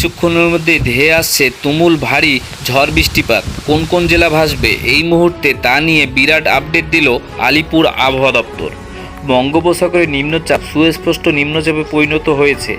কিছুক্ষণের মধ্যে ধেয়ে আসছে তুমুল ভারী ঝড় বৃষ্টিপাত। কোন কোন জেলা ভাসবে এই মুহূর্তে তা নিয়ে বিরাট আপডেট দিল আলিপুর আবহাওয়া দপ্তর। বঙ্গোপসাগরে নিম্নচাপ সুস্পষ্ট নিম্নচাপে পরিণত হয়েছে।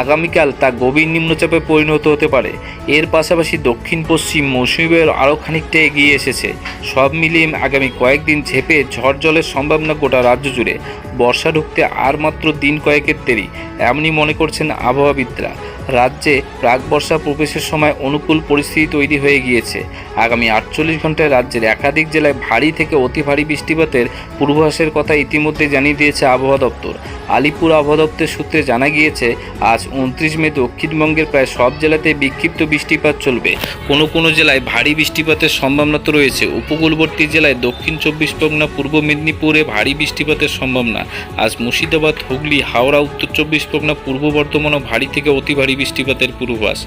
আগামীকাল তা গভীর নিম্নচাপে পরিণত হতে পারে। এর পাশাপাশি দক্ষিণ পশ্চিম মৌসুমী বায়ুর আরও খানিকটা এগিয়ে এসেছে। সব মিলিয়ে আগামী কয়েকদিন ঝেপে ঝড় জলের সম্ভাবনা গোটা রাজ্য জুড়ে। বর্ষা ঢুকতে আর মাত্র দিন কয়েকের দেরি, এমনই মনে করছেন আবহাওয়াবিদরা। রাজ্যে প্রাক বর্ষা প্রবেশের সময় অনুকূল পরিস্থিতি তৈরি হয়ে গিয়েছে। আগামী আটচল্লিশ ঘন্টায় রাজ্যের একাধিক জেলায় ভারী থেকে অতি ভারী বৃষ্টিপাতের পূর্বাভাসের কথা ইতিমধ্যে জানিয়ে দিয়েছে আবহাওয়া দপ্তর। আলিপুর আবহাওয়া দপ্তর সূত্রে জানা গিয়েছে, আজ উনত্রিশ মে দক্ষিণবঙ্গের প্রায় সব জেলাতে বিক্ষিপ্ত বৃষ্টিপাত চলবে। কোনো কোনো জেলায় ভারী বৃষ্টিপাতের সম্ভাবনা তো রয়েছে। উপকূলবর্তী জেলায় দক্ষিণ চব্বিশ পরগনা, পূর্ব মেদিনীপুরে ভারী বৃষ্টিপাতের সম্ভাবনা। আজ মুর্শিদাবাদ, হুগলি, হাওড়া, উত্তর চব্বিশ পরগনা, পূর্ব বর্ধমানও ভারী থেকে অতি ভারী বৃষ্টিপাতের পূর্বাভাস।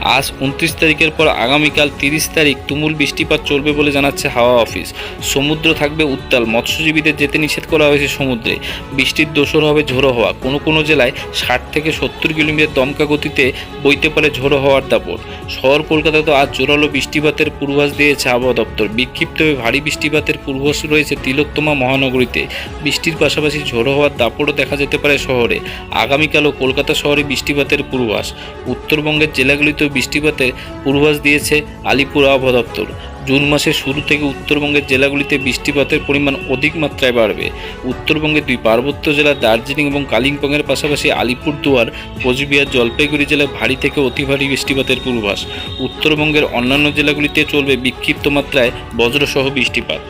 আজ উনত্রিশ তারিখের পর আগামীকাল তিরিশ তারিখ তুমুল বৃষ্টিপাত চলবে বলে জানাচ্ছে হাওয়া অফিস। সমুদ্র থাকবে উত্তাল, মৎস্যজীবীদের যেতে নিষেধ করা হয়েছে সমুদ্রে। বৃষ্টির দোসর হবে ঝোড়ো হওয়া। কোনো কোনো জেলায় ষাট থেকে সত্তর কিলোমিটার দমকা গতিতে বইতে পারে ঝোড়ো হওয়ার দাপট। শহর কলকাতায় তো আজ জোরালো বৃষ্টিপাতের পূর্বাভাস দিয়েছে আবহাওয়া দপ্তর। বিক্ষিপ্তভাবে ভারী বৃষ্টিপাতের পূর্বাভাস রয়েছে তিলোত্তমা মহানগরীতে। বৃষ্টির পাশাপাশি ঝোড়ো হওয়ার দাপটও দেখা যেতে পারে শহরে। আগামীকালও কলকাতা শহরে বৃষ্টিপাতের পূর্বাভাস। উত্তরবঙ্গের জেলাগুলিতেও বৃষ্টিপাতের পূর্বাভাস দিয়েছে আলিপুর আবহাওয়া দপ্তর। জুন মাসের শুরু থেকে উত্তরবঙ্গের জেলাগুলিতে বৃষ্টিপাতের পরিমাণ অধিক মাত্রায় বাড়বে। উত্তরবঙ্গের দুই পার্বত্য জেলা দার্জিলিং এবং কালিম্পংয়ের পাশাপাশি আলিপুরদুয়ার, কোচবিহার, জলপাইগুড়ি জেলায় ভারী থেকে অতি ভারী বৃষ্টিপাতের পূর্বাভাস। উত্তরবঙ্গের অন্যান্য জেলাগুলিতে চলবে বিক্ষিপ্ত মাত্রায় বজ্রসহ বৃষ্টিপাত।